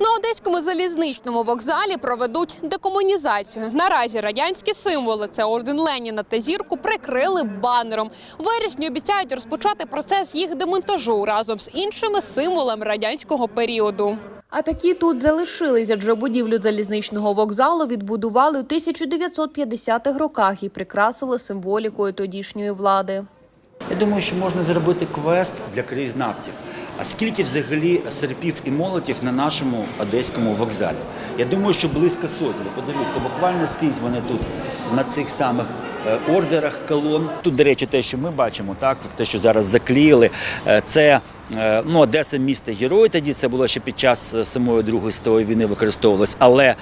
На одеському залізничному вокзалі проведуть декомунізацію. Наразі радянські символи це орден Леніна та зірку прикрили банером. Вересні обіцяють розпочати процес їх демонтажу разом з іншими символами радянського періоду. А такі тут залишились, адже будівлю залізничного вокзалу відбудували у 1950-х роках і прикрасили символікою тодішньої влади. Я думаю, що можна зробити квест для краєзнавців. А скільки взагалі серпів і молотів на нашому одеському вокзалі? Я думаю, що близько сотні. Подивіться, буквально скрізь вони тут на цих самих е, ордерах колон. Тут, до речі, те, що ми бачимо, так те, що зараз заклеїли, е, це е, ну, Одеса місто герой. Тоді це було ще під час самої другої світової війни використовувалось, але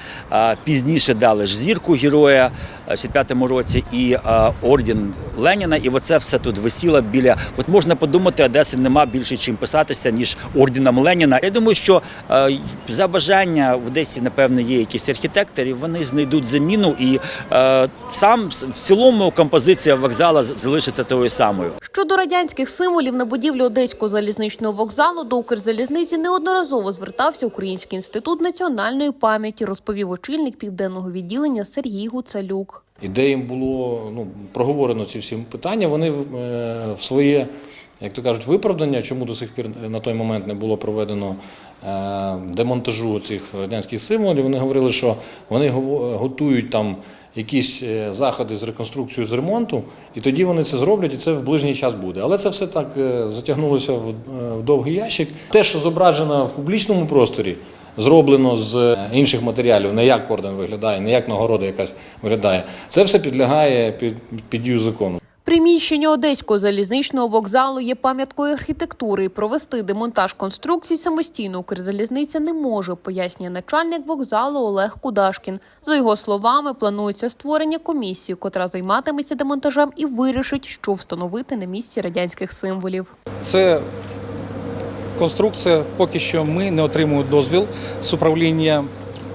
пізніше дали ж зірку героя в 65-му році і орден Леніна. І оце все тут висіло біля. От можна подумати, Одеси нема більше чим писатися, ніж орденом Леніна. Я думаю, що е, за бажання в Одесі, напевно, є якісь архітектори, вони знайдуть заміну, і е, сам в цілому композиція вокзала залишиться тою самою. Щодо радянських символів на будівлі одеського залізничного вокзалу до Укрзалізниці неодноразово звертався Український інститут національної пам'яті, розповів очільник південного відділення Сергій Гуцалюк. І де їм було ну, проговорено ці всі питання, вони е, в своє, як то кажуть, виправдання, чому до сих пір на той момент не було проведено е, демонтажу цих радянських символів, вони говорили, що вони готують там якісь е, заходи з реконструкцією з ремонту, і тоді вони це зроблять, і це в ближній час буде. Але це все так затягнулося в довгий ящик. Те, що зображено в публічному просторі, зроблено з е, інших матеріалів, не як орден виглядає, не як нагорода якась виглядає. Це все підлягає під, під дію закону. Приміщення одеського залізничного вокзалу є пам'яткою архітектури. і Провести демонтаж конструкцій самостійно Укрзалізниця не може, пояснює начальник вокзалу Олег Кудашкін. За його словами, планується створення комісії, котра займатиметься демонтажем і вирішить, що встановити на місці радянських символів. Це конструкція. Поки що ми не отримуємо дозвіл з управління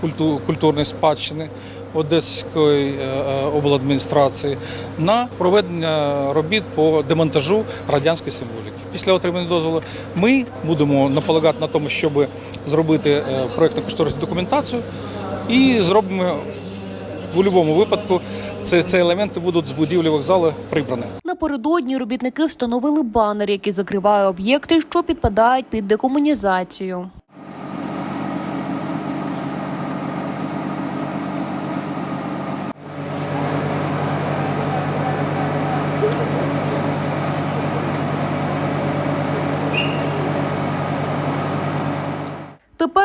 культу- культурної спадщини Одеської е, е, обладміністрації на проведення робіт по демонтажу радянської символіки. Після отримання дозволу ми будемо наполягати на тому, щоб зробити е, проєктно кошторисну документацію і зробимо в будь-якому випадку. Це, ці елементи будуть з будівлі вокзалу прибрані. Напередодні робітники встановили банер, який закриває об'єкти, що підпадають під декомунізацію.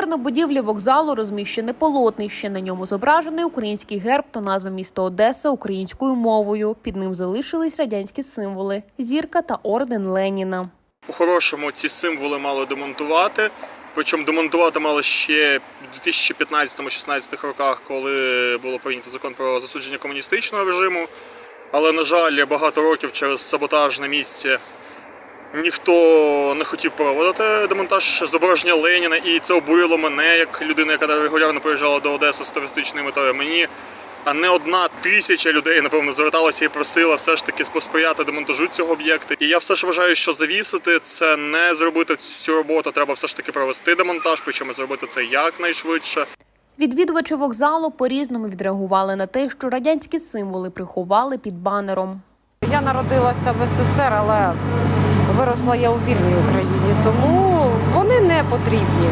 Тепер на будівлі вокзалу розміщене полотнище. На ньому зображений український герб та назва міста Одеса українською мовою. Під ним залишились радянські символи: зірка та орден Леніна. По-хорошому ці символи мали демонтувати. Причому демонтувати мали ще в 2015-16 роках, коли було прийнято закон про засудження комуністичного режиму. Але, на жаль, багато років через саботаж на місці ніхто не хотів проводити демонтаж зображення Леніна, і це обурило мене як людину, яка регулярно приїжджала до Одеси з туристичною метою. Мені а не одна тисяча людей, напевно, зверталася і просила все ж таки посприяти демонтажу цього об'єкту. І я все ж вважаю, що завісити це не зробити цю роботу. Треба все ж таки провести демонтаж, причому зробити це якнайшвидше. Відвідувачі вокзалу по-різному відреагували на те, що радянські символи приховали під банером. Я народилася в СССР, але виросла я у вільній Україні, тому вони не потрібні.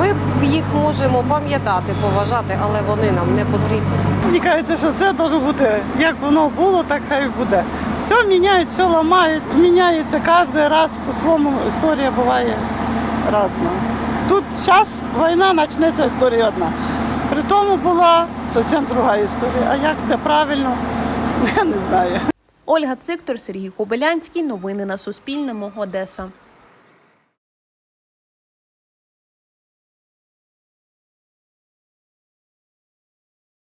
Ми їх можемо пам'ятати, поважати, але вони нам не потрібні. Мені кажеться, що це може бути як воно було, так хай буде. Все міняють, все ламають, міняється кожен раз по-своєму. Історія буває різна. Тут зараз війна почнеться історія одна. При тому була зовсім друга історія. А як де правильно, я не знаю. Ольга Циктор, Сергій Кобилянський. Новини на Суспільному. Одеса.